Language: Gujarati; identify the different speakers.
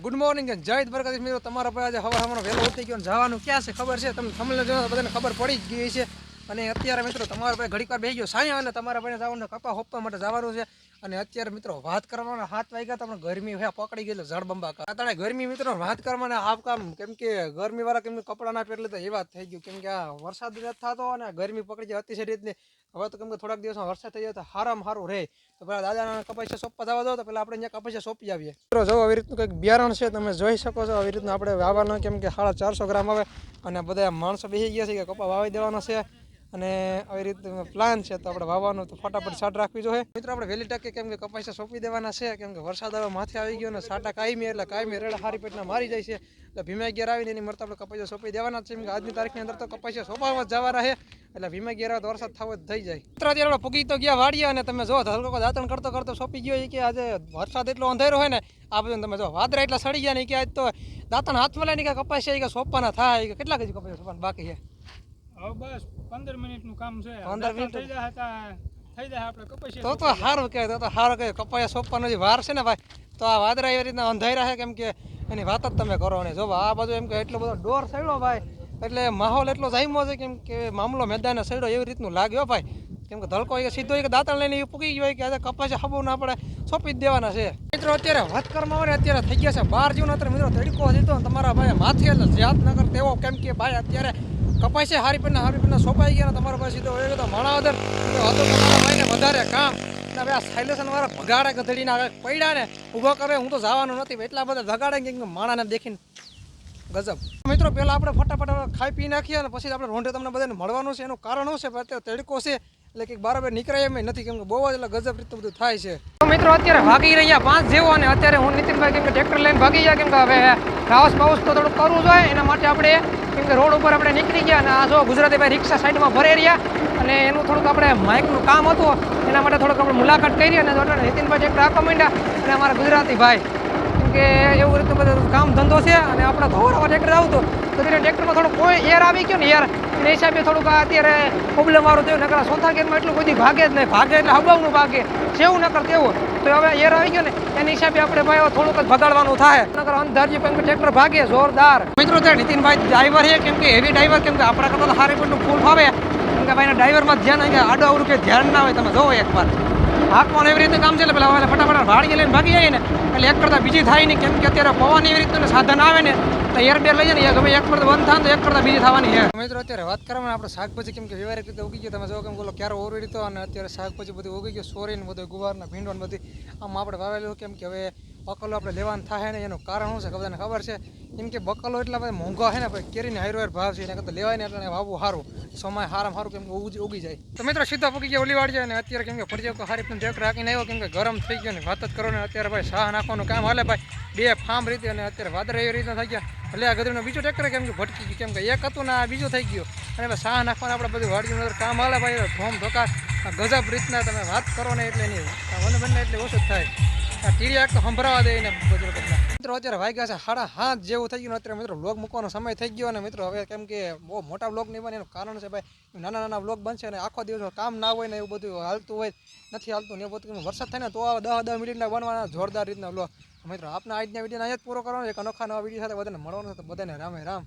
Speaker 1: ગુડ મોર્નિંગ જય દ્વારકાધીશ મિત્રો. તમારા પર આજે હવા હમણાં વહેલો ઉઠી ગયો જવાનું ક્યાં છે ખબર છે? તમને તમને જો બધાને ખબર પડી જ ગઈ છે અને અત્યારે મિત્રો તમારા પાસે ઘડીક વાર ગયો. સાયા અને તમારા પાસે જવાનું કપા હોપવા માટે જવાનું છે. અને અત્યારે મિત્રો વાત કરવાના હાથ વાગ્યા તમને ગરમી હે, પકડી ગયેલો જળબંબા અત્યારે ગરમી મિત્રો વાત કરવાના આપ કામ, કેમ કે ગરમી વાળા કેમ કે કપડા ના પહેરલે તો એ વાત થઈ ગયું, કેમ કે આ વરસાદ નથી થતો અને ગરમી પકડી જાય અતિશય રીતની. હવે તો કેમ કે થોડાક દિવસમાં વરસાદ થઈ જાય તો હારામાં સારું રહે. તો પેલા દાદાના કપાસિયા સોંપવા જવા દો તો પેલા આપણે અહીંયા કપાસિયા સોંપી આવીએ. મિત્રો જો આવી રીતનું કંઈક બિયારણ છે, તમે જોઈ શકો છો, આવી રીતનું આપણે વાવવાનું, કેમ કે સાડા ચારસો ગ્રામ આવે અને બધા માણસો બેસી ગયા છે કે કપા વાવી દેવાના છે. અને આવી રીતનું પ્લાન છે તો આપણે વાવવાનું તો ફટાફટ સાટ રાખવી જોઈએ. મિત્રો, આપણે વહેલી ટકે કેમ કે કપાસા સોંપી દેવાના છે, કેમ કે વરસાદ હવે માથે આવી ગયો અને સાટા કાયમી, એટલે કાયમી રેડા હારી પેટના મારી જાય છે. એટલે ભીમા ગેર આવીને એની મળતા આપણે કપાસા સોંપી દેવાના છે, કેમ કે આજની તારીખની અંદર તો કપાસા સોંપાવા જ રહે એટલે ભીમા ગેર આવે તો વરસાદ થવો જ થઈ જાય. મિત્રો, અત્યારે આપણે પૂગી તો ગયા વાડીએ અને તમે જો હલકો દાંતણ કરતો કરતો સોંપી ગયો કે આજે વરસાદ એટલો અંધેરો હોય ને, આ બધું તમે જો વાદરા એટલા સડી ગયા ને કે આજ તો દાંતણ હાથમાં લઈને કે કપાસિયા કે સોંપવાના થાય કે કેટલા કજી કપાસ સોંપવાના બાકી છે?
Speaker 2: હવે બસ પંદર મિનિટનું કામ છે.
Speaker 1: 15 મિનિટ?
Speaker 2: થઈ જાય હતા થઈ જાય આપણે કપાઈ
Speaker 1: તો તો સારું કહેવાય તો સારું કહેવાય. કપાયા સોંપવાનો જે વાર છે ને ભાઈ તો આ વાદરા એવી રીતના અંધાઈ છે કેમ કે એની વાત જ તમે કરો ને. જો આ બાજુ એમ કે એટલો બધો ડોર સડ્યો ભાઈ એટલે માહોલ એટલો જામ્યો છે કેમ કે મામલો મેદાને સડ્યો એવી રીતનું લાગ્યો ભાઈ. કેમ કે ધલકો સીધો એક દાંતણ લઈને એ પૂકી ગયો કે આજે કપાસ હબુ ના પડે સોંપી જ દેવાના છે. મિત્રો, અત્યારે વાત કરવામાં આવે અત્યારે થઈ ગયા છે બાર જીવન. અત્યારે મિત્રો તડકો દીધો તમારા ભાઈ માથે એટલે જાતનગર તેવો કેમ કે ભાઈ અત્યારે કપાસે હારી પીના હારી પીના સોંપાઈ ગયા તમારા પાસે સીધો વયો તો માણા વગર તો હતો તમારા ભાઈને વધારે કામ. હવે આ સાયલેશન વાળા ભગાડે ગધડીના આગળ પડ્યા ને ઊભો કરે, હું તો જવાનું નથી. એટલા બધા ભગાડે કે માણાને દેખીને. ગજબ. મિત્રો, પહેલાં આપણે ફટાફટ ખાઈ પી નાખીએ અને પછી આપણે રોંઢે તમને બધાને મળવાનું છે. એનું કારણ શું છે? અત્યારે તડકો છે. એટલે કે બરાબર નીકળાય એમ નથી કેમ કે બહુ જ એટલે ગજબ રીતનું બધું થાય છે. તો મિત્રો, અત્યારે ભાગી રહ્યા પાંચ જેવો અને અત્યારે હું નીતિનભાઈ કેમ કે ટ્રેક્ટર લઈને ભાગી ગયા, કેમ કે હવે રાવસ બાવસ તો થોડુંક કરવું જોઈએ. એના માટે આપણે કેમ કે રોડ ઉપર આપણે નીકળી ગયા અને આ જો ગુજરાતી ભાઈ રિક્ષા સાઈડમાં ભરે રહ્યા અને એનું થોડુંક આપણે માઇકનું કામ હતું. એના માટે થોડુંક આપણે મુલાકાત કરી અને નીતિનભાઈ ટ્રેક્ટર આખો માંડ્યા અને અમારા ગુજરાતી ભાઈ. કેમ કે એવું રીતે બધું કામ ધંધો છે અને આપણે ટ્રેક્ટર આવતું તો ત્યારે ટ્રેક્ટરમાં થોડું કોઈ એર આવી ગયો ને, યાર. એ હિસાબે થોડુંક અત્યારે પ્રોબ્લેમ વાળું થયું. નકર સોથા ગેરમાં એટલું બધી ભાગે જ નહીં. ભાગે એટલે હબાવનું ભાગે. જેવું નકર તેવું. તો હવે એર આવી ગયો ને, એના હિસાબે આપણે ભાઈ થોડુંક જ ભગાડવાનું થાય. નકર અંધારજી કે ટ્રેક્ટર ભાગે, જોરદાર. મિત્રો, ત્યાં નીતિનભાઈ ડ્રાઈવર છે, કેમ કે હેવી ડ્રાઈવર કેમ કે આપણા કરતાં તો હારી પણ ફૂલ ફાવે. કેમ કે ભાઈના ડ્રાઈવરમાં ધ્યાન આવી આડો આવડું કે ધ્યાન ના હોય. તમે જોવો એકવાર હાંકવાનું એવી રીતે કામ છે? એટલે પેલા ફટાફટ વાડીએ લઈને ભાગી જાય ને. એટલે એક કરતાં બીજી થાય નહીં, કેમ કે અત્યારે પવન એવી રીતનું સાધન આવે ને, તો એરબેર લઈ જાય ને ગમે એક કરતા બંધ થાય તો એક કરતાં બીજી થવાની છે. મિત્રો, અત્યારે વાત કરવામાં આપણે શાકભાજી કેમ કે વ્યવહારિક રીતે ઉગી ગયો. તમે જો કેમ બોલો ક્યારે ઓરવી દીધો અને અત્યારે શાકભાજી બધું ઉગી ગયું. સોરી ને બધું ગુવાર ને ભીંડો બધી. આમ આપણે વાવેલું કેમ કે હવે બકલો આપણે લેવાનું થાય ને એનું કારણ શું છે બધાને ખબર છે? કેમ કે બકલો એટલા બધા મોંઘા છે ને ભાઈ કેરીને હારો ભાવ છે, એના કરતાં લેવાય ને એટલે વાવવું સારું. સમય હારામાં સારું કેમ કે ઉગી જાય. તો મિત્રો સીધા પૂગી ગયા ઓલી વાળી જાય ને, અત્યારે કેમ કે ફરજિયાત હારી પણ ટ્રેક્ટર રાખીને આવ્યો, કેમ કે ગરમ થઈ ગયો ને, વાત જ કરો ને, અત્યારે ભાઈ શાહ નાખવાનું કામ હાલે ભાઈ. બે ફાર્મ રીતે અને અત્યારે વાદળ એવી રીતના થઈ ગયા. એટલે આ ગધરીનો બીજો ટ્રેક્ટર કેમ કે ભટકી ગયું, કેમ કે એક હતું ને આ બીજું થઈ ગયું. અને હવે શાહ નાખવાનું આપણે બધું વાડીનું કામ હાલે ભાઈ, ધોમ ધોકા ગજબ રીતના તમે વાત કરો ને એટલે નહીં વન બંને એટલે ઓછું થાય. આ એક તો સંભળાવા દે બધું મિત્રો, અત્યારે વાગ્યા છે સાડા હાથ જેવું થઈ ગયું અત્યારે મિત્રો બ્લોગ મૂકવાનો સમય થઈ ગયો અને મિત્રો હવે કેમ કે બહુ મોટા બ્લોગ નહીં બને એનું કારણ છે ભાઈ નાના નાના બ્લોગ બનશે અને આખો દિવસ કામ ના હોય ને એવું બધું હાલતું હોય, નથી હાલતું ને બધું વરસાદ થાય ને તો દસ દસ મિનિટના બનવાના જોરદાર રીતના બ્લોગ મિત્રો, આપના આજના વીડિયો અહીંયા પૂરો કરવાનો છે. એક અનોખા નવા વીડિયો સાથે બધાને મળવાનું છે બધાને રામે રામ.